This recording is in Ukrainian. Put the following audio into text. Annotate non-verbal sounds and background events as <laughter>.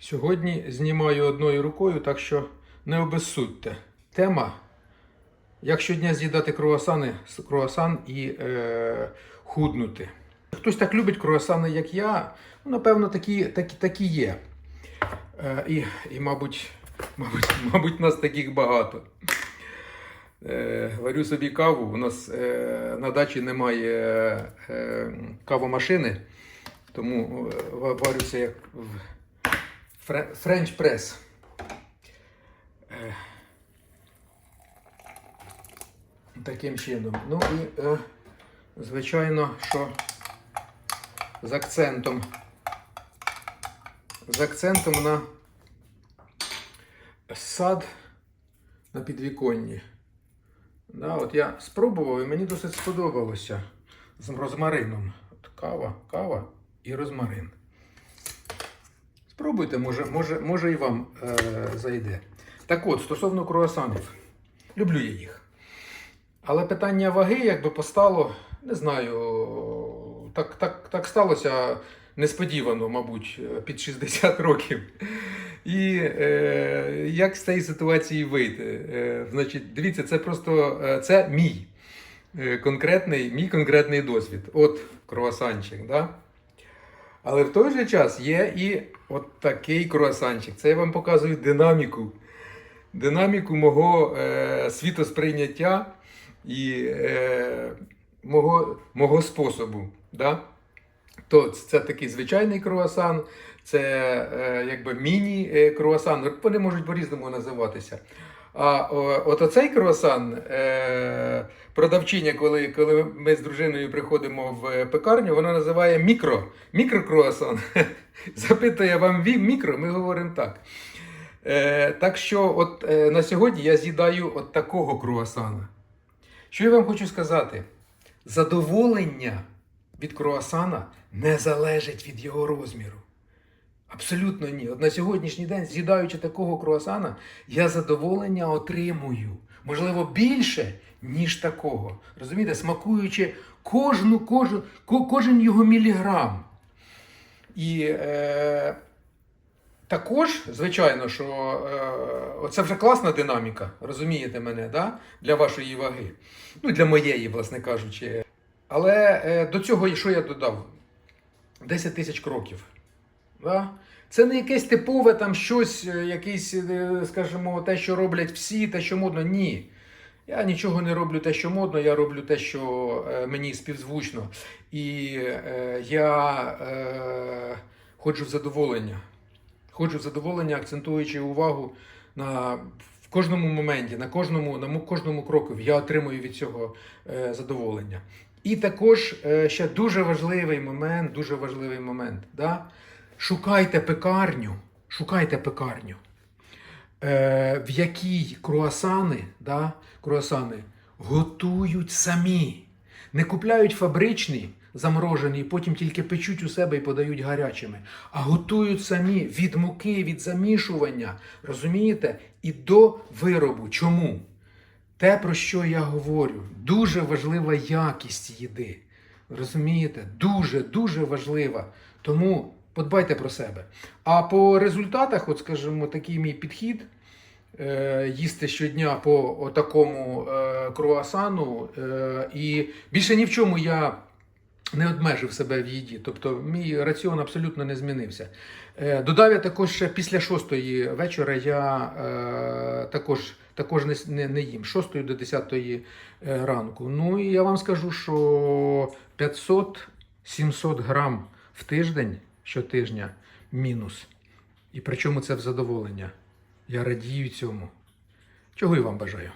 Сьогодні знімаю одною рукою, так що не обезсудьте. Тема. Як щодня з'їдати круасани, круасан і е, худнути. Хтось так любить круасани, як я, ну, напевно, такі, такі, такі є. Е, і, і, мабуть, мабуть, <laughs> мабуть, нас таких багато. Е, варю собі каву. У нас е, на дачі немає е, кавомашини, тому варюся як френч прес. Е, таким чином. Ну і, е, звичайно, що з акцентом. З акцентом на сад на підвіконні. Да, от я спробував і мені досить сподобалося з розмарином. От кава, кава і розмарин. Спробуйте, може, може, може і вам е, зайде. Так от, стосовно круасанів. Люблю я їх. Але питання ваги якби постало, не знаю, так, так, так сталося несподівано, мабуть, під 60 років. І е, як з цієї ситуації вийти? Е, значить, дивіться, це просто е, це мій е, конкретний, мій конкретний досвід. От круасанчик, да? Але в той же час є і от такий круасанчик. Це я вам показую динаміку. Динаміку мого е, світосприйняття і е, мого, мого способу. Да? То це такий звичайний круасан, це е, якби міні-круасан. Вони можуть по-різному називатися. А от оцей круасан, е, продавчиня, коли, коли ми з дружиною приходимо в пекарню, вона називає мікро, мікрокруасан. <laughs> Запитує вам мікро, ми говоримо так. Е, так що, от е, на сьогодні я з'їдаю от такого круасана. Що я вам хочу сказати? Задоволення від круасана не залежить від його розміру. Абсолютно ні. От на сьогоднішній день, з'їдаючи такого круасана, я задоволення отримую. Можливо, більше, ніж такого. Розумієте, смакуючи кожну, кожен, кожен його міліграм. І е, також, звичайно, що е, це вже класна динаміка, розумієте мене, да? для вашої ваги. Ну, для моєї, власне кажучи. Але е, до цього, що я додав? 10 тисяч кроків. Да? Це не якесь типове там щось, е, е, скажімо, те, що роблять всі, те, що модно. Ні. Я нічого не роблю те, що модно, я роблю те, що е, мені співзвучно. І е, я е, ходжу в задоволення. Ходжу в задоволення, акцентуючи увагу на в кожному моменті, на кожному, на кожному кроку. Я отримую від цього е, задоволення. І також е, ще дуже важливий момент, дуже важливий момент. Да? Шукайте пекарню, шукайте пекарню, е, в якій круасани, да, круасани готують самі. Не купляють фабричні, заморожені, потім тільки печуть у себе і подають гарячими, а готують самі від муки, від замішування, розумієте? І до виробу. Чому? Те, про що я говорю, дуже важлива якість їди. Розумієте? Дуже, дуже важлива. Тому подбайте про себе. А по результатах, от скажімо, такий мій підхід. е, Їсти щодня по такому е, круасану, е, і більше ні в чому я не обмежив себе в їді. Тобто мій раціон абсолютно не змінився. Додав я також ще після шостої вечора я також, також не, не, не їм. 6 до 10 е, ранку. Ну і я вам скажу, що 500-700 грам в тиждень щотижня мінус. І причому це в задоволення. Я радію цьому. Чого і вам бажаю.